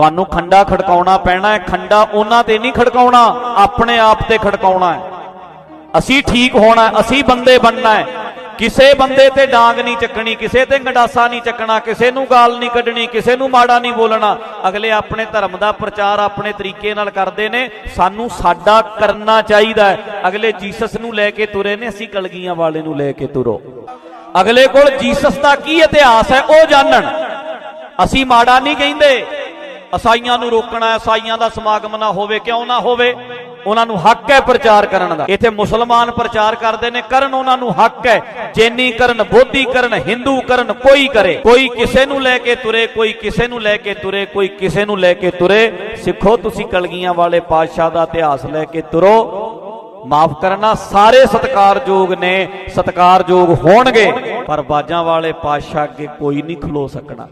ਤੁਹਾਨੂੰ ਖੰਡਾ ਖੜਕਾਉਣਾ ਪੈਣਾ ਹੈ ਖੰਡਾ ਉਹਨਾਂ ਤੇ ਨਹੀਂ ਖੜਕਾਉਣਾ ਆਪਣੇ ਆਪ ਤੇ ਖੜਕਾਉਣਾ ਹੈ। ਅਸੀਂ ਠੀਕ ਹੋਣਾ ਹੈ, ਅਸੀਂ ਬੰਦੇ ਬਣਨਾ ਹੈ। ਕਿਸੇ ਬੰਦੇ ਤੇ ਡਾਂਗ ਨਹੀਂ ਚੱਕਣੀ ਕਿਸੇ ਤੇ ਗੰਡਾਸਾ ਨਹੀਂ ਚੱਕਣਾ ਕਿਸੇ ਨੂੰ ਗਾਲ ਨਹੀਂ ਕੱਢਣੀ ਕਿਸੇ ਨੂੰ ਮਾੜਾ ਨਹੀਂ ਬੋਲਣਾ। ਅਗਲੇ ਆਪਣੇ ਧਰਮ ਦਾ ਪ੍ਰਚਾਰ ਆਪਣੇ ਤਰੀਕੇ ਨਾਲ ਕਰਦੇ ਨੇ ਸਾਨੂੰ ਸਾਡਾ ਕਰਨਾ ਚਾਹੀਦਾ ਹੈ। ਅਗਲੇ ਜੀਸਸ ਨੂੰ ਲੈ ਕੇ ਤੁਰੇ ਨੇ ਅਸੀਂ ਕਲਗੀਆਂ ਵਾਲੇ ਨੂੰ ਲੈ ਕੇ ਤੁਰੋ। ਅਗਲੇ ਕੋਲ ਜੀਸਸ ਦਾ ਕੀ ਇਤਿਹਾਸ ਹੈ ਉਹ ਜਾਣਨ। ਅਸੀਂ ਮਾੜਾ ਨਹੀਂ ਕਹਿੰਦੇ। ਅਸਾਈਆਂ ਨੂੰ ਰੋਕਣਾ, ਅਸਾਈਆਂ ਦਾ ਸਮਾਗਮ ਨਾ ਹੋਵੇ, ਕਿਉਂ ਨਾ ਹੋਵੇ? ਉਹਨਾਂ ਨੂੰ ਹੱਕ ਹੈ ਪ੍ਰਚਾਰ ਕਰਨ ਦਾ। ਇੱਥੇ ਮੁਸਲਮਾਨ ਪ੍ਰਚਾਰ ਕਰਦੇ ਨੇ, ਕਰਨ ਉਹਨਾਂ ਨੂੰ ਹੱਕ ਹੈ। ਜੈਨੀ ਕਰਨ, ਬੋਧੀ ਕਰਨ, ਹਿੰਦੂ ਕਰਨ, ਕੋਈ ਕਰੇ। ਕੋਈ ਕਿਸੇ ਨੂੰ ਲੈ ਕੇ ਤੁਰੇ, ਕੋਈ ਕਿਸੇ ਨੂੰ ਲੈ ਕੇ ਤੁਰੇ, ਕੋਈ ਕਿਸੇ ਨੂੰ ਲੈ ਕੇ ਤੁਰੇ। ਸਿੱਖੋ, ਤੁਸੀਂ ਕਲਗੀਆਂ ਵਾਲੇ ਪਾਤਸ਼ਾਹ ਦਾ ਇਤਿਹਾਸ ਲੈ ਕੇ ਤੁਰੋ। ਮਾਫ ਕਰਨਾ, ਸਾਰੇ ਸਤਿਕਾਰਯੋਗ ਨੇ, ਸਤਿਕਾਰਯੋਗ ਹੋਣਗੇ, ਪਰ ਬਾਜਾਂ ਵਾਲੇ ਪਾਤਸ਼ਾਹ ਅੱਗੇ ਕੋਈ ਨਹੀਂ ਖਲੋ ਸਕਣਾ।